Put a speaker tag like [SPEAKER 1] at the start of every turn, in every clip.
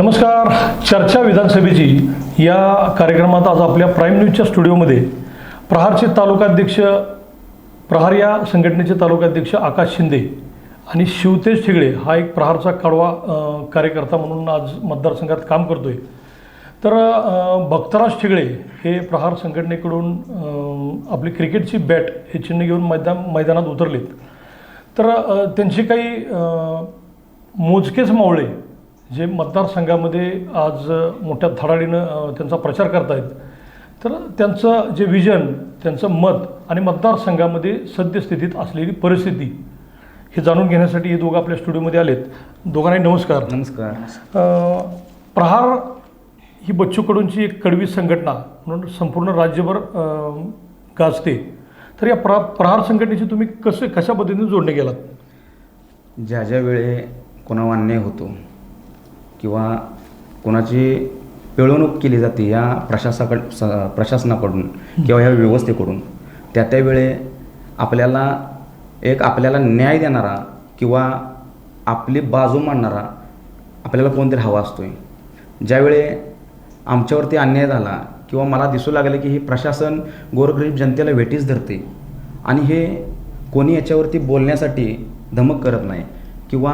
[SPEAKER 1] नमस्कार. चर्चा विधानसभेची या कार्यक्रमात आज आपल्या प्राईम न्यूजच्या स्टुडिओमध्ये प्रहारचे तालुकाध्यक्ष प्रहार या संघटनेचे तालुकाध्यक्ष आकाश शिंदे आणि शिवतेज ठिगळे हा एक प्रहारचा कडवा कार्यकर्ता म्हणून आज मतदारसंघात काम करतोय. तर भक्तराज ठिगळे हे प्रहार संघटनेकडून आपली क्रिकेटची बॅट हे चिन्ह घेऊन मैदान मैदानात उतरलेत. तर त्यांचे त्यांची काही मोजकेच मावळे जे मतदारसंघामध्ये आज मोठ्या धडाडीनं त्यांचा प्रचार करतायत तर त्यांचं जे विजन त्यांचं मत आणि मतदारसंघामध्ये सद्यस्थितीत असलेली परिस्थिती हे जाणून घेण्यासाठी हे दोघं आपल्या स्टुडिओमध्ये आलेत. दोघांनाही नमस्कार.
[SPEAKER 2] नमस्कार.
[SPEAKER 1] प्रहार ही बच्चू कडूंची एक कडवी संघटना म्हणून संपूर्ण राज्यभर गाजते. तर या प्रा प्रहार संघटनेशी तुम्ही कसे कशा पद्धतीने जोडणे गेलात
[SPEAKER 2] ज्या ज्या वेळे कोणावर अन्याय होतो किंवा कोणाची पिळवणूक केली जाते या प्रशासकाड स- प्रशासनाकडून किंवा या व्यवस्थेकडून त्या त्या वेळे आपल्याला एक आपल्याला न्याय देणारा किंवा आपली बाजू मांडणारा आपल्याला कोणतरी हवा असतोय. ज्यावेळे आमच्यावरती अन्याय झाला किंवा मला दिसू लागलं की हे प्रशासन गोरगरीब जनतेला वेटीस धरते आणि हे कोणी याच्यावरती बोलण्यासाठी धमक करत नाही किंवा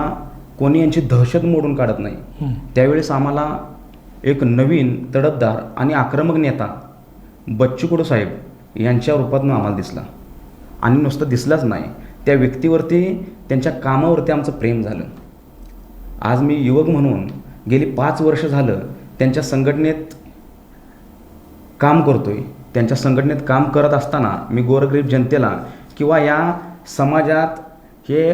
[SPEAKER 2] कोणी यांची दहशत मोडून काढत नाही. त्यावेळेस आम्हाला एक नवीन तडफदार आणि आक्रमक नेता बच्चू कडू साहेब यांच्या रूपातून आम्हाला दिसला. आणि नुसतं दिसलाच नाही. त्या व्यक्तीवरती त्यांच्या कामावरती आमचं प्रेम झालं. आज मी युवक म्हणून गेली पाच वर्ष झालं त्यांच्या संघटनेत काम करतोय. त्यांच्या संघटनेत काम करत असताना मी गोरगरीब जनतेला किंवा या समाजात हे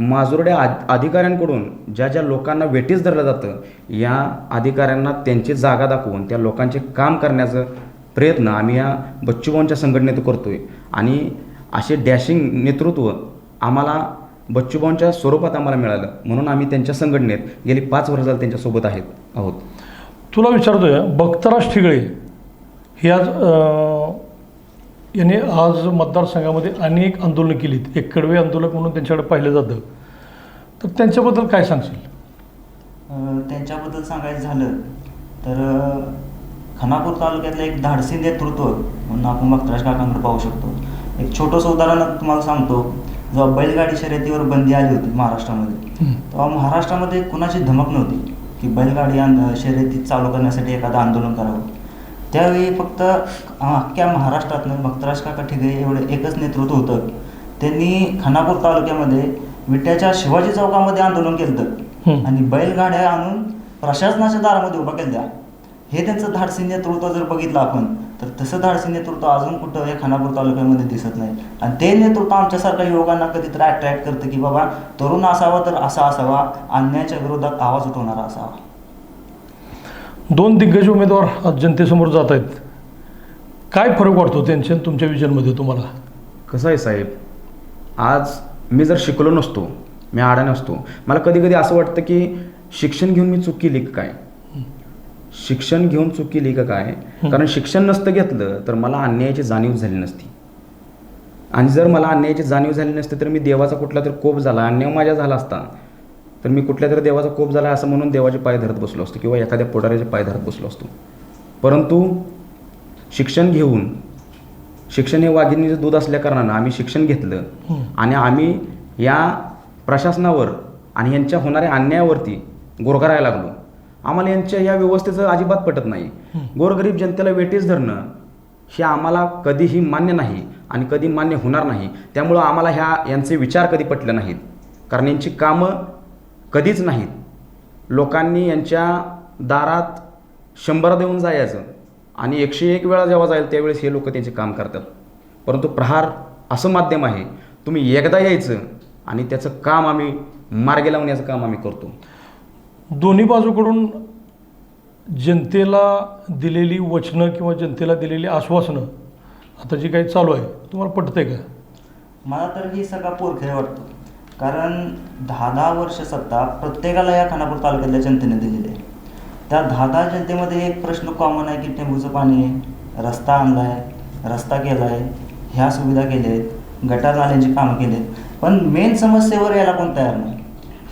[SPEAKER 2] माजुर्ड्या आ अधिकाऱ्यांकडून ज्या ज्या लोकांना वेटीस धरलं जातं या अधिकाऱ्यांना त्यांची जागा दाखवून त्या लोकांचे काम करण्याचं प्रयत्न आम्ही या बच्चूभाऊंच्या संघटनेत करतो आहे आणि असे डॅशिंग नेतृत्व आम्हाला बच्चूभाऊंच्या स्वरूपात आम्हाला मिळालं. म्हणून आम्ही त्यांच्या संघटनेत गेली पाच वर्ष झालं त्यांच्यासोबत आहेत आहोत.
[SPEAKER 1] तुला विचारतोय भक्तराज ठिगळे हे आज याने आज मतदारसंघामध्ये अनेक आंदोलनं केलीत. एक कडवे आंदोलक म्हणून त्यांच्याकडे पाहिलं जातं. तर त्यांच्याबद्दल काय सांगशील?
[SPEAKER 3] त्यांच्याबद्दल सांगायचं झालं तर खानापूर तालुक्यातलं एक धाडसी नेतृत्व म्हणून आपण भक्तराज काकांकडे पाहू शकतो. एक छोटंसं उदाहरण तुम्हाला सांगतो. जेव्हा बैलगाडी शर्यतीवर बंदी आली होती महाराष्ट्रामध्ये. तेव्हा महाराष्ट्रामध्ये कुणाची धमक नव्हती की बैलगाडी शर्यती चालू करण्यासाठी एखादं आंदोलन करावं? त्यावेळी फक्त अख्ख्या महाराष्ट्रातनं भक्तराज काका ठिगे एवढं एकच नेतृत्व होतं. त्यांनी खानापूर तालुक्यामध्ये विट्याच्या शिवाजी चौकामध्ये आंदोलन केलं
[SPEAKER 1] हं.
[SPEAKER 3] आणि बैलगाड्या आणून प्रशासनाच्या दारामध्ये उभा केल्या हे त्यांचं धाडसी नेतृत्व जर बघितलं आपण तर तसं धाडसी नेतृत्व अजून कुठं या खानापूर तालुक्यामध्ये दिसत नाही. आणि ते नेतृत्व आमच्यासारख्या युवकांना कधीतरी अट्रॅक्ट करतं की बाबा तरुण असावा तर असा असावा अन्यायाच्या विरोधात आवाज उठवणारा असावा.
[SPEAKER 1] दोन दिग्गज उमेदवार आज जनतेसमोर जात आहेत. काय फरक वाटतो त्यांच्या आणि तुमच्या विजनमध्ये तुम्हाला?
[SPEAKER 2] कसं आहे साहेब? आज मी जर शिकलो नसतो मी आडा नसतो मला कधी कधी असं वाटतं की शिक्षण घेऊन मी चूक केली का काय? शिक्षण घेऊन चूक केली का काय? कारण शिक्षण नसतं घेतलं तर मला अन्यायाची जाणीव झाली नसती. आणि जर मला अन्यायाची जाणीव झाली नसती तर मी देवाचा कुठला तर कोप झाला अन्याय माझ्या झाला असता. तर मी कुठल्या तरी देवाचा कोप झाला असं म्हणून देवाचे पाय धरत बसलो असतो किंवा एखाद्या पोटाऱ्याचे पाय धरत बसलो असतो. परंतु शिक्षण घेऊन शिक्षण हे वाघिणीचं दूध असल्या कारणानं आम्ही शिक्षण घेतलं. आणि आम्ही या प्रशासनावर आणि यांच्या होणाऱ्या अन्यायावरती गोरगरायला लागलो. आम्हाला यांच्या या व्यवस्थेचं अजिबात पटत नाही. गोरगरीब जनतेला वेटीस धरणं हे आम्हाला कधीही मान्य नाही आणि कधी मान्य होणार नाही. त्यामुळं आम्हाला ह्या यांचे विचार कधी पटले नाहीत. कारण यांची कामं कधीच नाहीत लोकांनी यांच्या दारात शंभर देऊन जायचं आणि एकशे एक वेळा जेव्हा जाईल त्यावेळेस हे लोक त्यांचे काम करतात. परंतु प्रहार असं माध्यम आहे तुम्ही एकदा यायचं आणि त्याचं काम आम्ही मार्गी लावण्याचं काम आम्ही करतो.
[SPEAKER 1] दोन्ही बाजूकडून जनतेला दिलेली वचनं किंवा जनतेला दिलेली आश्वासनं आता जी काही चालू आहे तुम्हाला पटतंय का?
[SPEAKER 3] मला तर ही सगळा पोरखेळ वाटतो. कारण दहा दहा वर्ष सत्ता प्रत्येकाला या खानापूर तालुक्यातल्या जनतेने दिलेली आहे त्या दहा दहा जनतेमध्ये एक प्रश्न कॉमन आहे की टेंबूचं पाणी आहे रस्ता आणला आहे रस्ता केला आहे ह्या सुविधा केल्या आहेत गटार नाल्यांची कामं केली आहेत पण मेन समस्येवर यायला कोण तयार नाही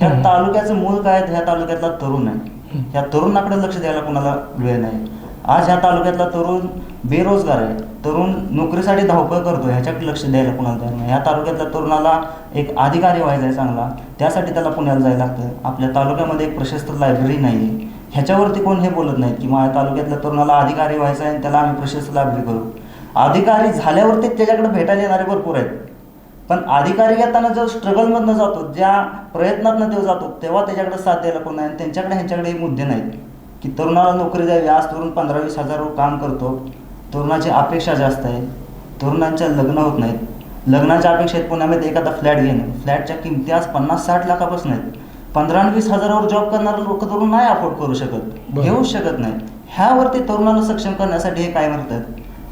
[SPEAKER 3] ह्या. तालुक्याचं मूळ काय? ह्या तालुक्यातला तरुण आहे. ह्या तरुणाकडे लक्ष द्यायला कोणाला वेळ नाही आज ह्या तालुक्यातला तरुण बेरोजगार आहे. तरुण नोकरीसाठी धावपळ करतो ह्याच्याकडे लक्ष द्यायला कुणाला तयार नाही. ह्या तालुक्यातल्या तरुणाला एक अधिकारी व्हायचा आहे चांगला. त्यासाठी त्याला पुण्याला जायला लागतं. आपल्या तालुक्यामध्ये एक प्रशस्त लायब्ररी नाही आहे ह्याच्यावरती कोण हे बोलत नाहीत की माझ्या तालुक्यातल्या तरुणाला अधिकारी व्हायचं आहे आणि त्याला आम्ही प्रशस्त लायब्ररी करू. अधिकारी झाल्यावरती त्याच्याकडे भेटायला येणारे भरपूर आहेत. पण अधिकारी घेताना जो स्ट्रगलमधनं जातो ज्या प्रयत्नातनं तो जातो तेव्हा त्याच्याकडे साथ द्यायला कोण नाही आणि त्यांच्याकडे ह्यांच्याकडे हे मुद्दे नाहीत. की तरुणाला नोकरी द्यावी आज तरुण पंधरा वीस हजार काम करतो. तरुणाची अपेक्षा जास्त आहे. तरुणांच्या लग्न होत नाहीत. लग्नाच्या अपेक्षेत पुण्यामध्ये एखादा फ्लॅट घेणं. फ्लॅटच्या किमती आज पन्नास साठ लाखापासून आहेत. पंधरा वीस हजारावर जॉब करणारे लोक तरुण नाही अफोर्ड करू शकत. घेऊ शकत नाहीत. ह्यावरती तरुणाला सक्षम करण्यासाठी हे काय म्हणतात?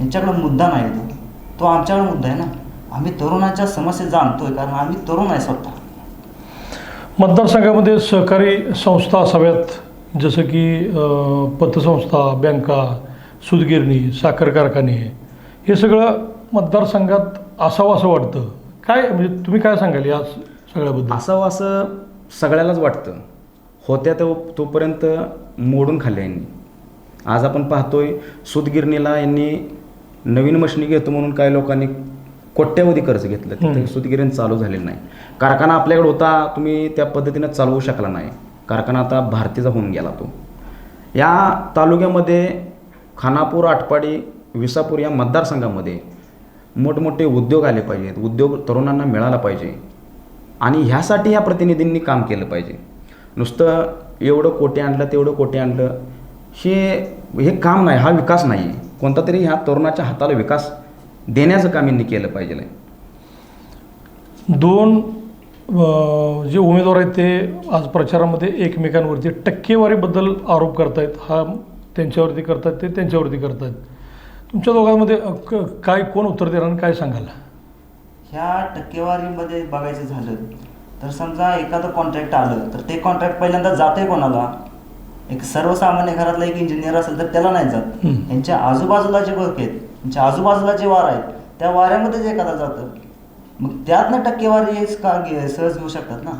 [SPEAKER 3] यांच्याकडे मुद्दा नाही तो. तो आमच्याकडे मुद्दा आहे ना. आम्ही तरुणाच्या समस्या जाणतोय कारण आम्ही तरुण आहे स्वतः.
[SPEAKER 1] मतदारसंघामध्ये सहकारी संस्था असाव्यात. जसं की पतसंस्था बँका सूतगिरणी साखर कारखाने हे सगळं मतदारसंघात असावं असं वाटतं. काय म्हणजे तुम्ही काय सांगाल या सगळ्याबद्दल?
[SPEAKER 2] असावं असं सगळ्यालाच वाटतं. होत्या तो तोपर्यंत मोडून खाल्ल्या यांनी. आज आपण पाहतोय सूतगिरणीला यांनी नवीन मशिनी घेतो म्हणून काही लोकांनी कोट्यावधी कर्ज घेतलं. तिथे सूतगिरण चालू झालेलं नाही. कारखाना आपल्याकडे होता तुम्ही त्या पद्धतीनं चालवू शकला नाही. कारखाना आता भारतीचा होऊन गेला तो. या तालुक्यामध्ये खानापूर आटपाडी विसापूर या मतदारसंघामध्ये मोठमोठे उद्योग आले पाहिजेत. उद्योग तरुणांना मिळाला पाहिजे. आणि ह्यासाठी या प्रतिनिधींनी काम केलं पाहिजे. नुसतं एवढं कोटे आणलं तेवढं कोटे आणलं हे हे काम नाही हा विकास नाही आहे कोणता तरी ह्या तरुणाच्या हाताला विकास देण्याचं काम यांनी केलं पाहिजे
[SPEAKER 1] दोन जे उमेदवार आहेत ते आज प्रचारामध्ये एकमेकांवरती टक्केवारीबद्दल आरोप करतायत. हा त्यांच्यावरती करतात ते त्यांच्यावरती करतायत. तुमच्या दोघांमध्ये क- काय कोण उत्तर देणार आणि काय सांगाल?
[SPEAKER 3] ह्या टक्केवारीमध्ये बघायचं झालं तर समजा एखादं कॉन्ट्रॅक्ट आलं तर ते कॉन्ट्रॅक्ट पहिल्यांदा जाते कोणाला? एक सर्वसामान्य घरातला एक इंजिनियर असेल तर त्याला नाही जात.
[SPEAKER 1] हम्म.
[SPEAKER 3] यांच्या आजूबाजूला जे वर्क आहेत यांच्या आजूबाजूला जे वार आहेत त्या वाऱ्यामध्येच एखादा जातं. मग त्यातनं टक्केवारी का घे- सहज घेऊ शकतात ना?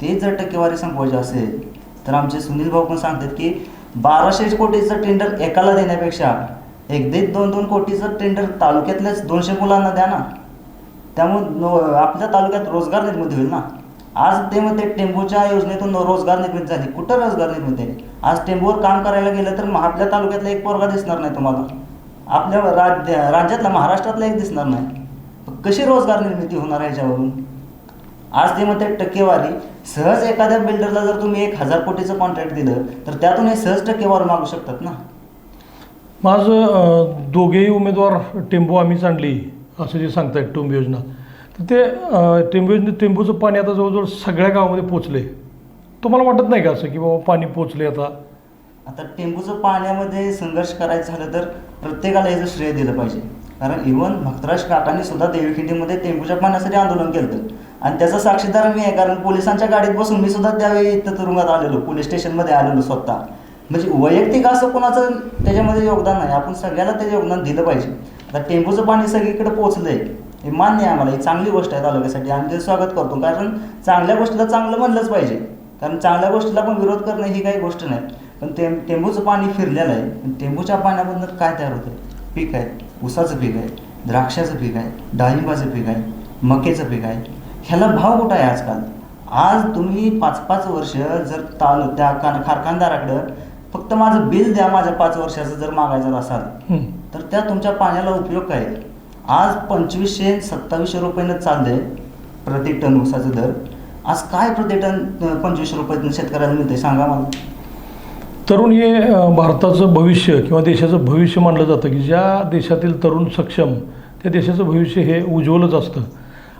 [SPEAKER 3] ते जर टक्केवारी संपवायची असेल तर आमचे सुनील भाऊ पण सांगतात की बाराशे कोटीचं टेंडर एकाला देण्यापेक्षा एक दोन दोन कोटीचं टेंडर तालुक्यातल्याच दोनशे मुलांना द्या ना. त्यामुळे आपल्या तालुक्यात रोजगार निर्मिती होईल ना. आज ते म्हणते टेंबूच्या योजनेतून रोजगार निर्मिती झाली. कुठं रोजगार निर्मिती आहे आज टेंबूवर काम करायला गेलं तर आपल्या तालुक्यातला एक पोरगा दिसणार नाही तुम्हाला. आपल्या राज्य राज्यातला महाराष्ट्रातला एक दिसणार नाही. कशी रोजगार निर्मिती होणार आहे याच्यावरून? आज ते म्हणते टक्केवारी. सहज एखाद्या बिल्डरला जर तुम्ही एक हजार कोटीचं कॉन्ट्रॅक्ट दिलं तर त्यातून हे सहज टक्केवारी मागू शकतात ना?
[SPEAKER 1] माझं दोघेही उमेदवार टेंबू आम्हीच आणली असं जे सांगतायत टोंब योजना. तर ते टेंबू योजने टेंबूचं पाणी आता जवळजवळ सगळ्या गावामध्ये पोचले. तुम्हाला वाटत नाही का असं की बाबा पाणी पोचले आता?
[SPEAKER 3] आता टेंबूचं पाण्यामध्ये संघर्ष करायचं झालं तर प्रत्येकाला याचं श्रेय दिलं पाहिजे. कारण इव्हन भक्तराज काकांनी सुद्धा देवीखिंडीमध्ये टेंबूच्या पाण्यासाठी आंदोलन केलं आणि त्याचा साक्षीदार मी आहे कारण पोलिसांच्या गाडीत बसून मी सुद्धा त्यावेळी इथं तुरुंगात आलेलो पोलीस स्टेशनमध्ये आलेलो स्वतः. म्हणजे वैयक्तिक असं कोणाचं त्याच्यामध्ये योगदान नाही आपण सगळ्याला ते योगदान दिलं पाहिजे. आता टेंबूचं पाणी सगळीकडे पोहोचलंय हे मान्य आहे आम्हाला ही चांगली गोष्ट आहे तालुक्यासाठी आम्ही ते स्वागत करतो कारण चांगल्या गोष्टीला चांगलं म्हणलंच पाहिजे. कारण चांगल्या गोष्टीला पण विरोध करणं ही काही गोष्ट नाही. पण ते टेंबूचं पाणी फिरलेलं आहे टेंबूच्या पाण्यामधून काय तयार होतं? पीक आहे. ऊसाचं पीक आहे द्राक्षाचं पीक आहे डाळिंबाचं पीक आहे मकेचं पीक आहे ह्याला भाव कुठं आहे आजकाल आज तुम्ही पाच पाच वर्ष जर तालु त्या कार कारखानदाराकडं फक्त माझं बिल द्या माझ्या पाच वर्षाचं जर मागायचं असाल. तर त्या तुमच्या पाण्याला उपयोग काय? आज पंचवीसशे सत्तावीसशे रुपयानं चाललंय प्रति टन ऊसाचा दर आज काय प्रति टन पंचवीसशे रुपयानं शेतकऱ्याला मिळते सांगा मला
[SPEAKER 1] तरुण हे भारताचं भविष्य किंवा देशाचं भविष्य मानलं जातं की ज्या देशातील तरुण सक्षम त्या देशाचं भविष्य हे उज्ज्वलच असतं.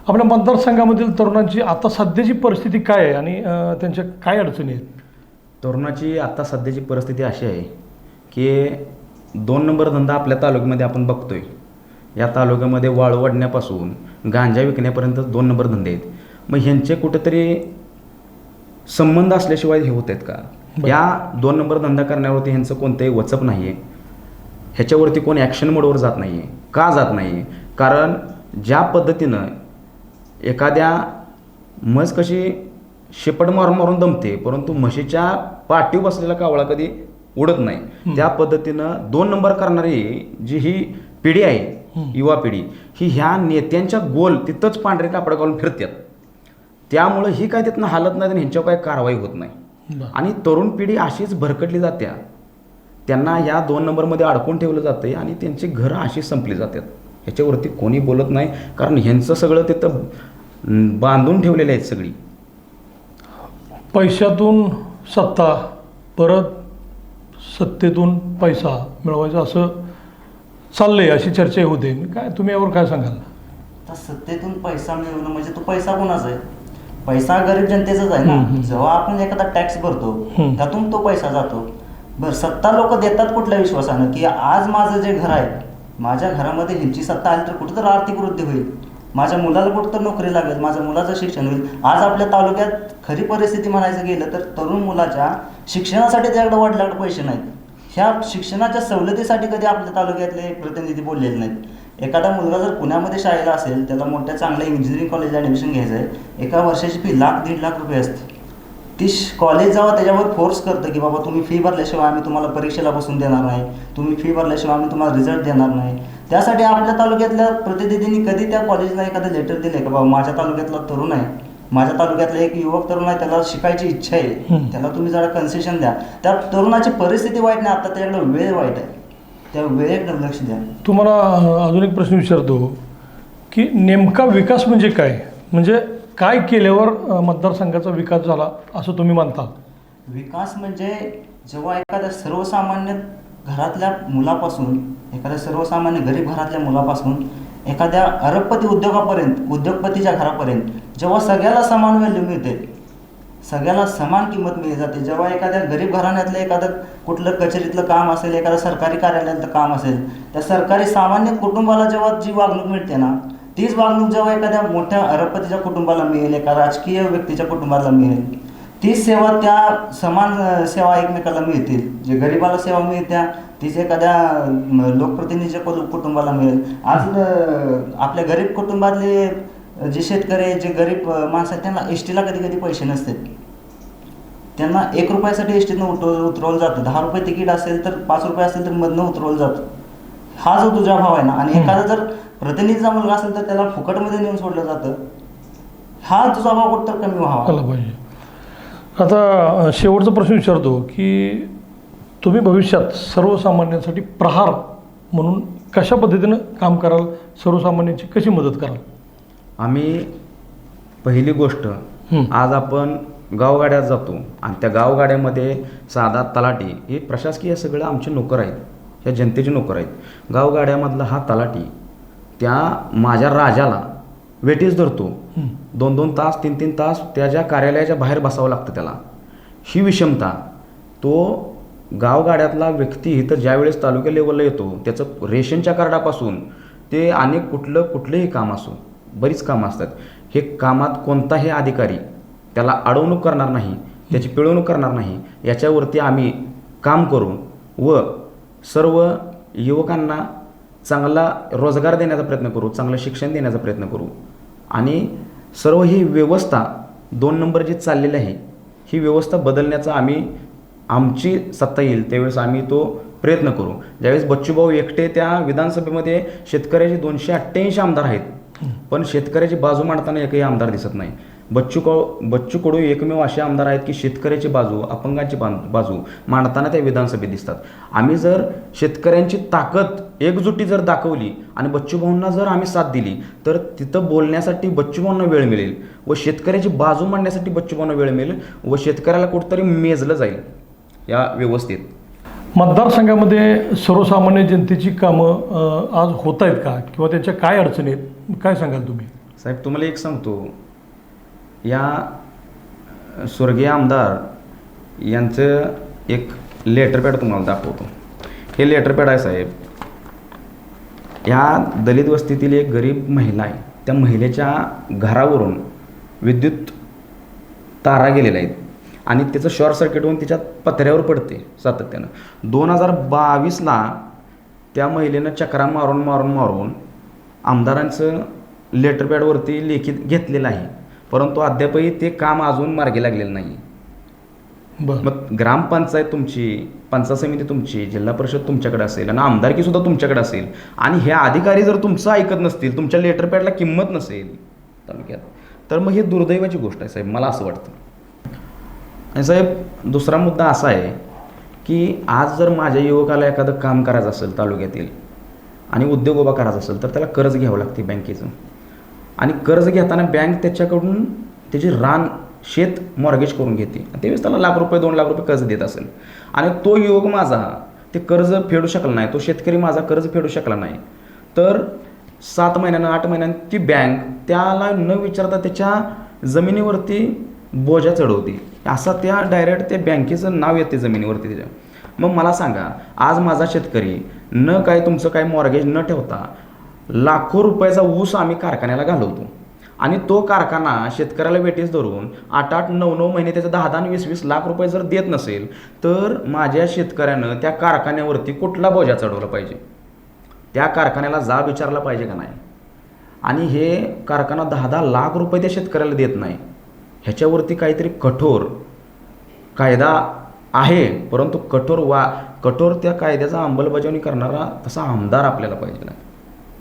[SPEAKER 1] आपल्या मतदारसंघामधील तरुणांची आता सध्याची परिस्थिती काय आहे आणि त्यांच्या काय अडचणी आहेत?
[SPEAKER 2] तरुणाची आत्ता सध्याची परिस्थिती अशी आहे की दोन नंबर धंदा आपल्या तालुक्यामध्ये आपण बघतोय. या तालुक्यामध्ये वाळू वाढण्यापासून गांजा विकण्यापर्यंत दोन नंबर धंदे आहेत. मग ह्यांचे कुठेतरी संबंध असल्याशिवाय हे होत आहेत का? या दोन नंबर धंदा करण्यावरती ह्यांचं कोणतंही वचप नाही आहे ह्याच्यावरती कोण ॲक्शन मोडवर जात नाही आहे का जात नाही आहे कारण ज्या पद्धतीनं एखाद्या म्हस कशी शेपट मारून मारून दमते परंतु म्हशीच्या पाठीव बसलेला कावळा कधी उडत नाही. त्या पद्धतीनं दोन नंबर करणारी जी ही पिढी आहे युवा पिढी ही ह्या नेत्यांच्या गोल तिथंच पांढरे कापड घालून फिरतात त्यामुळं ही काय तिथनं हालत नाही आणि ह्यांच्यावर काय कारवाई होत नाही. आणि तरुण पिढी अशीच भरकटली जात्या. त्यांना या दोन नंबरमध्ये अडकून ठेवलं जातं आणि त्यांची घरं अशीच संपली जातात ह्याच्यावरती कोणी बोलत नाही कारण ह्यांचं सगळं तिथं बांधून ठेवलेलं आहेत सगळी.
[SPEAKER 1] पैशातून सत्ता परत सत्तेतून पैसा मिळवायचा असं चाललंय अशी चर्चा होते. काय तुम्ही यावर काय सांगाल?
[SPEAKER 3] आता सत्तेतून पैसा मिळवणं म्हणजे तो पैसा कोणाचा आहे? पैसा गरीब जनतेचाच आहे ना. जेव्हा आपण एखादा टॅक्स भरतो. त्यातून तो पैसा जातो. बरं सत्ता लोक देतात कुठल्या विश्वासानं? की आज माझं जे घर आहे माझ्या घरामध्ये ह्यांची सत्ता आली तर कुठं तर आर्थिक वृद्धी होईल. माझ्या मुलाला कुठं तर नोकरी लागेल माझ्या मुलाचं शिक्षण होईल. आज आपल्या तालुक्यात खरी परिस्थिती म्हणायचं गेलं तर तरुण मुलाच्या शिक्षणासाठी त्याकडे वडिलाकडे पैसे नाहीत. ह्या शिक्षणाच्या सवलतीसाठी कधी आपल्या तालुक्यातले प्रतिनिधी बोललेले नाहीत. एखादा मुलगा जर पुण्यामध्ये शाळेला असेल त्याला मोठ्या चांगल्या इंजिनिअरिंग कॉलेजला ॲडमिशन घ्यायचं आहे एका वर्षाची फी लाख दीड लाख रुपये असते. ती कॉलेज जेव्हा त्याच्यावर फोर्स करतं की बाबा तुम्ही फी भरल्याशिवाय आम्ही तुम्हाला परीक्षेला बसून देणार नाही तुम्ही फी भरल्याशिवाय आम्ही तुम्हाला रिझल्ट देणार नाही. त्यासाठी आपल्या तालुक्यातल्या प्रतिनिधींनी कधी त्या कॉलेजला एखादं लेटर दिलं का बाबा माझ्या तालुक्यातला तरुण आहे माझ्या तालुक्यातला एक युवक तरुण आहे त्याला शिकायची इच्छा आहे. त्याला तुम्ही जरा कन्सेशन द्या. त्या तरुणाची परिस्थिती वाईट नाही आता त्याच्याकडे वेळ वाईट आहे. त्या वेळेकडे लक्ष द्या.
[SPEAKER 1] तुम्हाला अजून एक प्रश्न विचारतो की नेमका विकास म्हणजे काय? म्हणजे काय केल्यावर मतदारसंघाचा विकास झाला असं तुम्ही मानता
[SPEAKER 3] विकास म्हणजे जेव्हा एखाद्या सर्वसामान्य घरातल्या मुलापासून एखाद्या सर्वसामान्य गरीब घरातल्या मुलापासून एखाद्या अरबपती उद्योगापर्यंत उद्योगपतीच्या घरापर्यंत जेव्हा सगळ्याला समान व्हॅल्यू मिळते सगळ्याला समान किंमत मिळली जाते. जेव्हा एखाद्या गरीब घराण्यातलं एखादं कुठलं कचेरीतलं काम असेल एखादं सरकारी कार्यालयातलं काम असेल त्या सरकारी सामान्य कुटुंबाला जेव्हा जी वागणूक मिळते ना तीच वागणूक जेव्हा एखाद्या मोठ्या अरबपतीच्या कुटुंबाला मिळेल एका राजकीय व्यक्तीच्या कुटुंबाला मिळेल तीच सेवा त्या समान सेवा एकमेकाला मिळतील. जे गरिबाला सेवा मिळत्या तीच एखाद्या लोकप्रतिनिधीच्या कुटुंबाला मिळेल. आज आपल्या गरीब कुटुंबातले जे शेतकरी जे गरीब माणसं आहेत त्यांना एस टीला कधी कधी पैसे नसतात. त्यांना एक रुपयासाठी एस टीनं उठ उतरवलं जातं. दहा रुपये तिकीट असेल तर पाच रुपये असेल तर मधनं उतरवलं जातं. हा जो तुझा भाव आहे ना आणि. एखादा जर प्रतिनिधीचा मुलगा असेल तर त्याला फुकटमध्ये नेऊन सोडलं जातं. हा तुझा भाव कुठं तर कमी व्हावा?
[SPEAKER 1] पाहिजे. आता शेवटचा प्रश्न विचारतो की तुम्ही भविष्यात सर्वसामान्यांसाठी प्रहार म्हणून कशा पद्धतीनं काम कराल? सर्वसामान्यांची कशी मदत कराल?
[SPEAKER 2] आम्ही पहिली गोष्ट. आज आपण गावगाड्यात जातो आणि त्या गावगाड्यामध्ये साधा तलाठी हे प्रशासकीय सगळं आमचे नोकर आहेत ह्या जनतेचे नोकर आहेत गावगाड्यामधला हा तलाठी त्या माझ्या राजाला वेटीस धरतो. दोन दोन तास तीन तीन तास त्याच्या कार्यालयाच्या बाहेर बसावं लागतं त्याला ही विषमता तो गावगाड्यातला व्यक्ती इथं ज्यावेळेस तालुक्या लेवलला येतो त्याचं रेशनच्या कार्डापासून ते अनेक कुठलं कुठलंही काम असो बरीच कामं असतात. हे कामात कोणताही अधिकारी त्याला अडवणूक करणार नाही त्याची पिळवणूक करणार नाही याच्यावरती आम्ही काम करू व सर्व युवकांना चांगला रोजगार देण्याचा प्रयत्न करू चांगलं शिक्षण देण्याचा प्रयत्न करू. आणि सर्व ही व्यवस्था दोन नंबर जी चाललेली आहे ही व्यवस्था बदलण्याचा आम्ही आमची सत्ता येईल त्यावेळेस आम्ही तो प्रयत्न करू. ज्यावेळेस बच्चूभाऊ एकटे त्या विधानसभेमध्ये शेतकऱ्याचे दोनशे अठ्ठ्याऐंशी आमदार आहेत पण शेतकऱ्याची बाजू मांडताना एकही आमदार दिसत नाही. बच्चू कडू बच्चू कडू एकमेव असे आमदार आहेत की शेतकऱ्याची बाजू अपंगांची बां- बाजू मांडताना त्या विधानसभेत दिसतात. आम्ही जर शेतकऱ्यांची ताकद एकजुटी जर दाखवली आणि बच्चूभाऊंना जर आम्ही साथ दिली तर तिथं बोलण्यासाठी बच्चूभाऊंना वेळ मिळेल व शेतकऱ्याची बाजू मांडण्यासाठी बच्चूभाऊंना वेळ मिळेल व शेतकऱ्याला कुठंतरी मेजलं जाईल या व्यवस्थेत.
[SPEAKER 1] मतदारसंघामध्ये सर्वसामान्य जनतेची कामं आज होत आहेत का? किंवा त्यांच्या काय अडचणी आहेत? काय सांगाल तुम्ही?
[SPEAKER 2] साहेब तुम्हाला एक सांगतो. या स्वर्गीय आमदार यांचं एक लेटरपॅड तुम्हाला दाखवतो. हे लेटरपॅड आहे साहेब. ह्या दलित वस्तीतील एक गरीब महिला आहे. त्या महिलेच्या घरावरून विद्युत तारा गेलेल्या आहेत आणि त्याचं शॉर्ट सर्किट होऊन तिच्या पत्र्यावर पडते सातत्यानं. दोन हजार बावीसला त्या महिलेनं चक्रा मारून मारून मारून आमदारांचं लेटर पॅडवरती लेखित घेतलेलं आहे. परंतु अद्यापही ते काम अजून मार्गी लागलेलं नाही.
[SPEAKER 1] बरं.
[SPEAKER 2] मग ग्रामपंचायत तुमची पंचायत समिती तुमची जिल्हा परिषद तुमच्याकडे असेल आणि आमदारकी सुद्धा तुमच्याकडे असेल आणि हे अधिकारी जर तुमचं ऐकत नसतील तुमच्या लेटर पॅडला किंमत नसेल तालुक्यात तर मग ही दुर्दैवाची गोष्ट आहे साहेब मला असं वाटतं. आणि साहेब दुसरा मुद्दा असा आहे की आज जर माझ्या युवकाला एखादं काम करायचं असेल तालुक्यातील आणि उद्योग उभा करायचा असेल तर त्याला कर्ज घ्यावं लागते बँकेचं. आणि कर्ज घेताना बँक त्याच्याकडून त्याची रान शेत मॉर्गेज करून घेते. त्यावेळेस त्याला लाख रुपये दोन लाख रुपये कर्ज देत असेल. आणि तो युवक माझा ते कर्ज फेडू शकला नाही तो शेतकरी माझा कर्ज फेडू शकला नाही. तर सात महिन्यानं आठ महिन्यानं ती बँक त्याला न विचारता त्याच्या जमिनीवरती बोजा चढवते. असा त्या डायरेक्ट त्या बँकेचं नाव येते जमिनीवरती त्याच्या. मग मला सांगा आज माझा शेतकरी न काय तुमचं काय मॉर्गेज न ठेवता लाखो रुपयाचा ऊस आम्ही कारखान्याला घालवतो. आणि तो कारखाना शेतकऱ्याला वेटीस धरून आठ आठ नऊ नऊ महिने त्याचं दहा दहा वीस वीस लाख रुपये जर देत नसेल तर माझ्या शेतकऱ्यानं त्या कारखान्यावरती कुठला बोजा चढवला पाहिजे? त्या कारखान्याला जाब विचारला पाहिजे का नाही? आणि हे कारखाना दहा दहा लाख रुपये त्या शेतकऱ्याला देत नाही. ह्याच्यावरती काहीतरी कठोर कायदा आहे. परंतु कठोर वा कठोर त्या कायद्याचा अंमलबजावणी करणारा तसा आमदार आपल्याला पाहिजे ना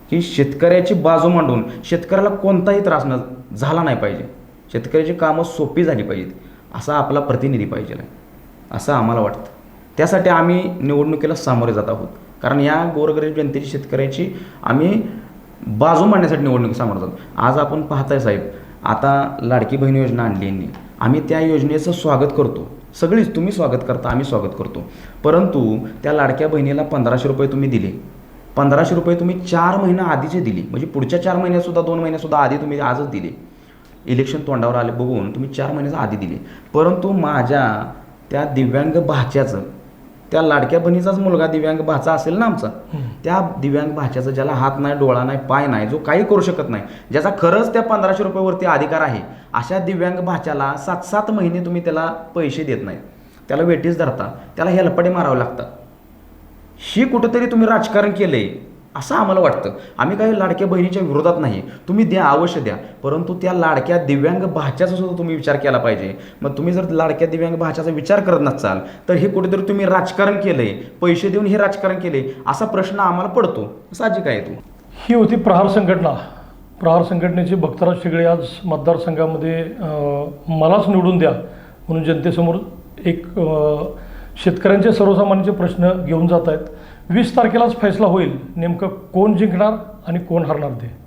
[SPEAKER 2] की शेतकऱ्याची बाजू मांडून शेतकऱ्याला कोणताही त्रास न झाला नाही पाहिजे. शेतकऱ्याची कामं सोपी झाली पाहिजेत असा आपला प्रतिनिधी पाहिजे असं आम्हाला वाटतं. त्यासाठी आम्ही निवडणुकीला सामोरे जात आहोत. कारण या गोरगरीब जनतेची शेतकऱ्याची आम्ही बाजू मांडण्यासाठी निवडणुकी सामोरे जातो आज आपण पाहताय साहेब आता लाडकी बहीण योजना आणली यांनी. आम्ही त्या योजनेचं स्वागत करतो. सगळीच तुम्ही स्वागत करता आम्ही स्वागत करतो. परंतु त्या लाडक्या बहिणीला पंधराशे रुपये तुम्ही दिले. पंधराशे रुपये तुम्ही चार महिना आधीचे दिले. म्हणजे पुढच्या चार महिन्यातसुद्धा दोन महिन्यासुद्धा आधी तुम्ही आजच दिले. इलेक्शन तोंडावर आले बघून तुम्ही चार महिन्याचा आधी दिले. परंतु माझ्या त्या दिव्यांग भाच्याचं त्या लाडक्या बहिणीचाच मुलगा दिव्यांग भाचा असेल ना आमचा त्या दिव्यांग भाच्याचं ज्याला हात नाही डोळा नाही पाय नाही जो काही करू शकत नाही ज्याचा खरंच त्या पंधराशे रुपयेवरती अधिकार आहे अशा दिव्यांग भाच्याला सात सात महिने तुम्ही त्याला पैसे देत नाहीत त्याला वेटीस धरता त्याला हेलपडे मारावं लागतात. ही कुठंतरी तुम्ही राजकारण केलंय. असं आम्हाला वाटतं. आम्ही काही लाडक्या बहिणीच्या विरोधात नाही. तुम्ही द्या अवश्य द्या. परंतु त्या लाडक्या दिव्यांग भाच्याचा सुद्धा तुम्ही विचार केला पाहिजे. मग तुम्ही जर लाडक्या दिव्यांग भाच्याचा विचार करत नसाल तर हे कुठेतरी तुम्ही राजकारण केलंय. पैसे देऊन हे राजकारण केले असा प्रश्न आम्हाला पडतो. साहजिक आहे तू?
[SPEAKER 1] ही होती प्रहार संघटना. प्रहार संघटनेचे भक्तराज शिगळे आज मतदारसंघामध्ये मलाच निवडून द्या म्हणून जनतेसमोर एक शेतकऱ्यांचे सर्वसामान्यांचे प्रश्न घेऊन जात आहेत. वीस तारखेलाच फैसला होईल. नेमकं कोण जिंकणार आणि कोण हरणार ते?